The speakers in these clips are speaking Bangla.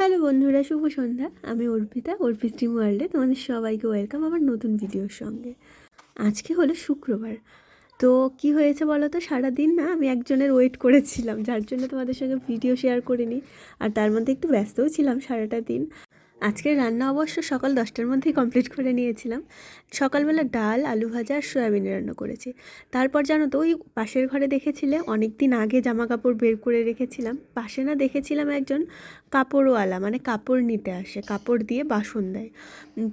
হ্যালো বন্ধুরা, শুভ সন্ধ্যা। আমি অর্পিতা অর্পিত ড্রিম ওয়ার্ল্ডে তোমাদের সবাইকে ওয়েলকাম আমার নতুন ভিডিওর সঙ্গে। আজকে হলো শুক্রবার। তো কি হয়েছে বলো তো? সারাদিন না আমি একজনের ওয়েট করেছিলাম, যার জন্য তোমাদের সঙ্গে ভিডিও শেয়ার করিনি। আর তার মধ্যে একটু ব্যস্তও ছিলাম সারাটা দিন। আজকের রান্না অবশ্য সকাল দশটার মধ্যেই কমপ্লিট করে নিয়েছিলাম। সকালবেলা ডাল, আলু ভাজা আর সয়াবিন রান্না করেছি। তারপর জানো তো, ওই পাশের ঘরে দেখেছিলে অনেক দিন আগে জামা কাপড় বের করে রেখেছিলাম। পাশে না দেখেছিলাম একজন কাপড়ওয়ালা মানে কাপড় নিতে আসে, কাপড় দিয়ে বাসন দেয়।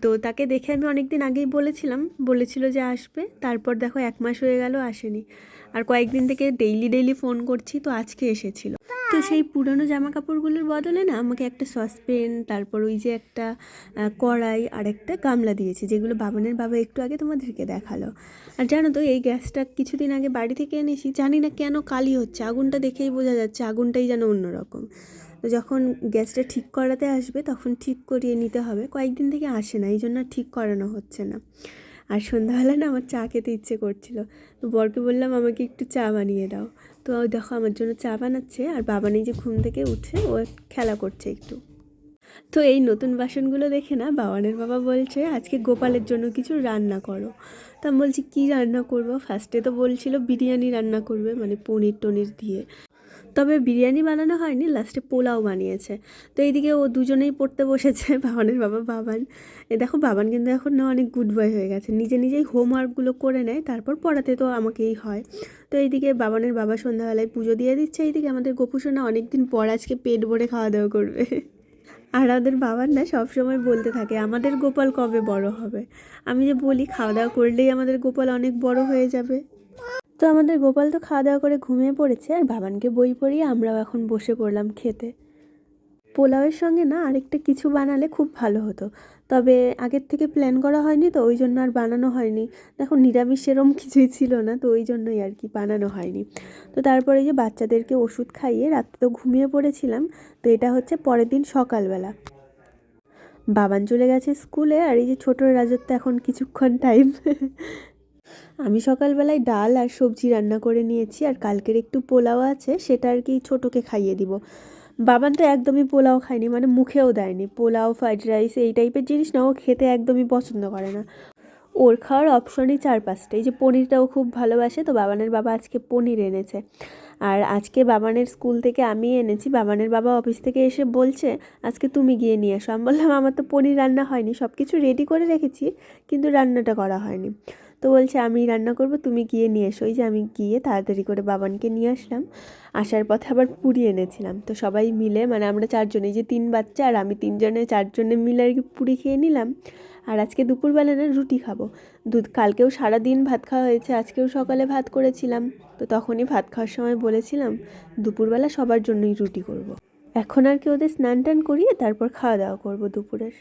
তো তাকে দেখে আমি অনেক দিন আগেই বলেছিলাম, বলেছিল যে আসবে। তারপর দেখো এক মাস হয়ে গেল আসেনি। আর কয়েকদিন থেকে ডেইলি ডেইলি ফোন করছি, তো আজকে এসেছিল। তো সেই পুরনো জামা কাপড়গুলোর বদলে না আমাকে একটা সসপেন তারপর ওই যে একটা কড়াই আর একটা গামলা দিয়েছে, যেগুলো বাবানের বাবা একটু আগে তোমাদেরকে দেখাল। আর জানো তো, এই গ্যাসটা কিছুদিন আগে বাড়ি থেকে এনেছি জানি না কেন কালি হচ্ছে, আগুনটা দেখেই বোঝা যাচ্ছে আগুনটাই যেন অন্যরকম। তো যখন গ্যাসটা ঠিক করাতে আসবে, তখন ঠিক করিয়ে নিতে হবে, কয়েকদিন থেকে আসে না এই জন্য ঠিক করানো হচ্ছে না। আর সন্ধ্যাবেলা না আমার চা খেতে ইচ্ছে করছিল। তো বরকে বললাম, আমাকে একটু চা বানিয়ে দাও। তো দেখো আমার জন্য চা বানাচ্ছে আর বাবা যে ঘুম থেকে উঠে ও খেলা করছে একটু। তো এই নতুন বাসনগুলো দেখে না বাবানের বাবা বলছে, আজকে গোপালের জন্য কিছু রান্না করো। তা আমি বলছি, কী রান্না করব? ফার্স্টে তো বলছিল, বিরিয়ানি রান্না করবে মানে পনির টনির দিয়ে। তবে বিরিয়ানি বানানো হয়নি, লাস্টে পোলাও বানিয়েছে। তো এইদিকে ও দুজনেই পড়তে বসেছে, বাবানের বাবা, বাবান। এ দেখো, বাবান কিন্তু এখন না অনেক গুড বয় হয়ে গেছে। নিজে নিজেই হোমওয়ার্কগুলো করে নেয়, তারপর পড়াতে তো আমাকেই হয়। তো এইদিকে বাবানের বাবা সন্ধ্যাবেলায় পুজো দিয়ে দিচ্ছে, এইদিকে আমাদের গোপুসোনা অনেকদিন পর আজকে পেট ভরে খাওয়া দাওয়া করবে। আর আমাদের বাবার না সবসময় বলতে থাকে, আমাদের গোপাল কবে বড় হবে? আমি যে বলি, খাওয়া দাওয়া করলেই আমাদের গোপাল অনেক বড় হয়ে যাবে। তো আমাদের গোপাল তো খাওয়া দাওয়া করে ঘুমিয়ে পড়েছে আর বাবানকে বই পড়িয়ে আমরাও এখন বসে পড়লাম খেতে। পোলাওয়ের সঙ্গে না আরেকটা কিছু বানালে খুব ভালো হতো। তবে আগের থেকে প্ল্যান করা হয়নি তো, ওই জন্য আর বানানো হয়নি। দেখো নিরামিষ সেরম কিছুই ছিল না, তো ওই জন্যই আর কি বানানো হয়নি। তো তারপরে যে বাচ্চাদেরকে ওষুধ খাইয়ে রাত্রে তো ঘুমিয়ে পড়েছিলাম, তো এটা হচ্ছে পরের দিন সকালবেলা। বাবান চলে গেছে স্কুলে আর এই যে ছোটোর রাজত্ব এখন কিছুক্ষণ টাইম আমি সকালবেলায় ডাল আর সবজি রান্না করে নিয়েছি আর কালকের একটু পোলাও আছে, সেটা আর কি ছোটোকে খাইয়ে দিব। বাবান তো একদমই পোলাও খায়নি মানে মুখেও দেয়নি। পোলাও, ফ্রাইড রাইস এই টাইপের জিনিস না, ও খেতে একদমই পছন্দ করে না। ওর খাওয়ার অপশনই চার পাঁচটা। এই যে পনিরটাও খুব ভালোবাসে, তো বাবানের বাবা আজকে পনির এনেছে। আর আজকে বাবানের স্কুল থেকে আমি এনেছি। বাবানের বাবা অফিস থেকে এসে বলছে, আজকে তুমি গিয়ে নিয়ে আসো আমি বললাম, আমার তো পনির রান্না হয়নি সব কিছু রেডি করে রেখেছি, কিন্তু রান্নাটা করা হয়নি। তো বলছে, আমি রান্না করব, তুমি গিয়ে নিয়ে এসো। ওই যে আমি গিয়ে তাড়াতাড়ি করে বাবানকে নিয়ে আসলাম। আসার পথে আবার পুরি এনেছিলাম। তো সবাই মিলে মানে আমরা চারজনে যে তিন বাচ্চা আর আমি তিনজনে, চারজনে মিলে আর কি পুরি খেয়ে নিলাম। আর আজকে দুপুরবেলা না রুটি খাব। দুধ, কালকেও সারা দিন ভাত খাওয়া হয়েছে, আজকেও সকালে ভাত করেছিলাম। তো তখনই ভাত খাওয়ার সময় বলেছিলাম, দুপুরবেলা সবার জন্যই রুটি করব। এখন আর কি ওদের স্নান টান করিয়ে তারপর খাওয়া দাওয়া করব দুপুরের।